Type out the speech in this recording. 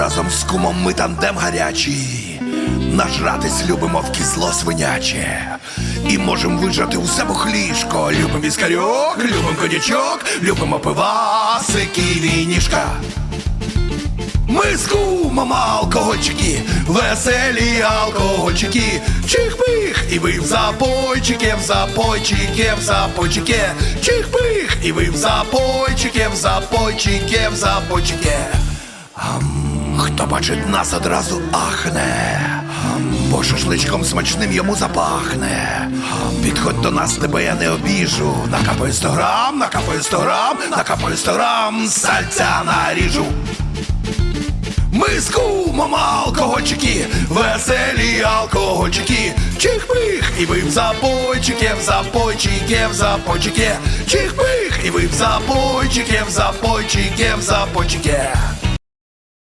Разом з кумом ми тандем гарячий. Нажратись любимо в кисло свиняче. І можем вижати у себе хлішко. Любим віскарьок, любим конячок, любимо пивасики, вінішка. Ми з кумом алкогольчики, веселі алкогольчики, чих-пих, і ви в запойчики, в запойчики, в запойчики, чих-пих, і ви в запойчики, в запойчики, в запойчики. Хто бачить нас одразу ахне, бо шашличком смачним йому запахне. Підходь до нас, тебе я не обіжу. Накапаю 100 грам, накапаю 100 грам, накапаю 100 грам, сальця наріжу. Ми з кумом алкогольчики, веселі алкогольчики, чих-пих, і ви в запойчики, в запойчики, в запойчики, чих-пих, і ви в запойчики, в запойчики, в запойчики.